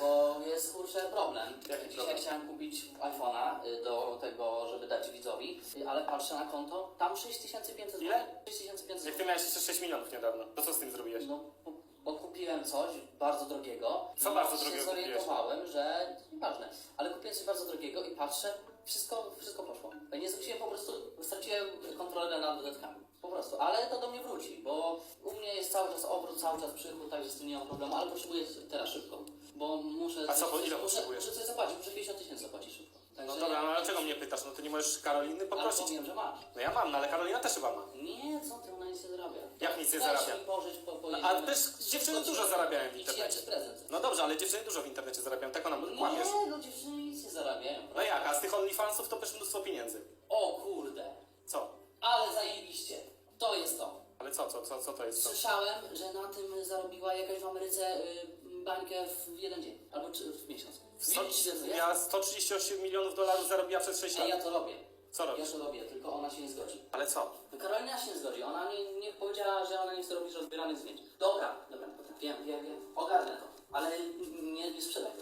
Bo jest kurczę problem. Jaki Dzisiaj problem? chciałem kupić iPhone'a y, do tego, żeby dać widzowi, y, ale patrzę na konto, tam 6500 zł. Ile? 6500 Jak ty zł. miałeś jeszcze 6 milionów niedawno, to co z tym zrobiłeś? No, bo, bo kupiłem coś bardzo drogiego. Co i bardzo się drogiego zorientowałem, że nieważne, ale kupiłem coś bardzo drogiego i patrzę, wszystko, wszystko poszło. Nie zwróciłem po prostu, straciłem kontrolę nad dodatkami. Po prostu, ale to do mnie wróci, bo u mnie jest cały czas obrót, cały czas przychód, także z tym nie mam problemu, ale potrzebuję teraz szybko, bo muszę... A co, bo ile muszę, potrzebujesz? muszę coś zapłacić, muszę 50 tysięcy zapłacić szybko. No Także- dobra, no ale czego mnie pytasz? No to nie możesz Karoliny Ale poprosić? powiem, że masz. No ja mam, no ale Karolina też chyba ma. Nie, co ty, ona nic nie zarabia. Jak nic nie Daj zarabia? mi pożyć, po, po No, a też dziewczyny dużo zarabiają w internecie. ci prezent. No dobrze, ale dziewczyny dużo w internecie zarabiają, tak ona kłamiesz. Nie, no dziewczyny nic nie zarabiają. No jak, a z tych OnlyFansów to też mnóstwo pieniędzy. O kurde, Co? ale zajebiście. To jest to. Ale co, co, co, co to jest to? Słyszałem, że na tym zarobiła jakaś w Ameryce y, bańkę w jeden dzień. Albo czy, w miesiąc. Sto, Widzicie, co miała 138 milionów dolarów zarobiła przez 6 Ej, lat. ja to robię. Co Ja robisz? to robię, tylko ona się nie zgodzi. Ale co? No Karolina się nie zgodzi. Ona nie, nie powiedziała, że ona nie chce robić rozbieranych zdjęć. Dobra, dobra, dobra. Wiem, wiem, wiem. Ogarnę to. Ale nie, nie sprzedaj.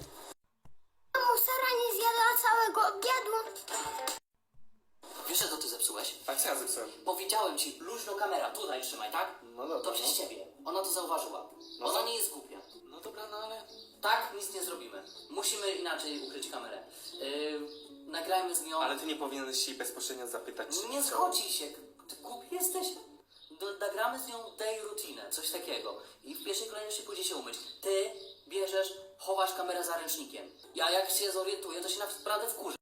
Mamo, Sara nie zjadła całego obiadu. Wiesz, że to ty zepsułeś? Tak, co ja zepsułem? Powiedziałem ci, luźno kamera, tutaj trzymaj, tak? No dobra, To przez no. ciebie. Ona to zauważyła. No Ona nie jest głupia. No dobra, no ale... Tak, nic nie zrobimy. Musimy inaczej ukryć kamerę. Yy, nagrajmy z nią. Ale ty nie powinieneś się jej bezpośrednio zapytać, czy Nie co? zgodzi się. Ty głupi jesteś? Do, nagramy z nią day rutinę, coś takiego. I w pierwszej kolejności pójdzie się umyć. Ty bierzesz, chowasz kamerę za ręcznikiem. Ja jak się zorientuję, to się naprawdę wkurzę.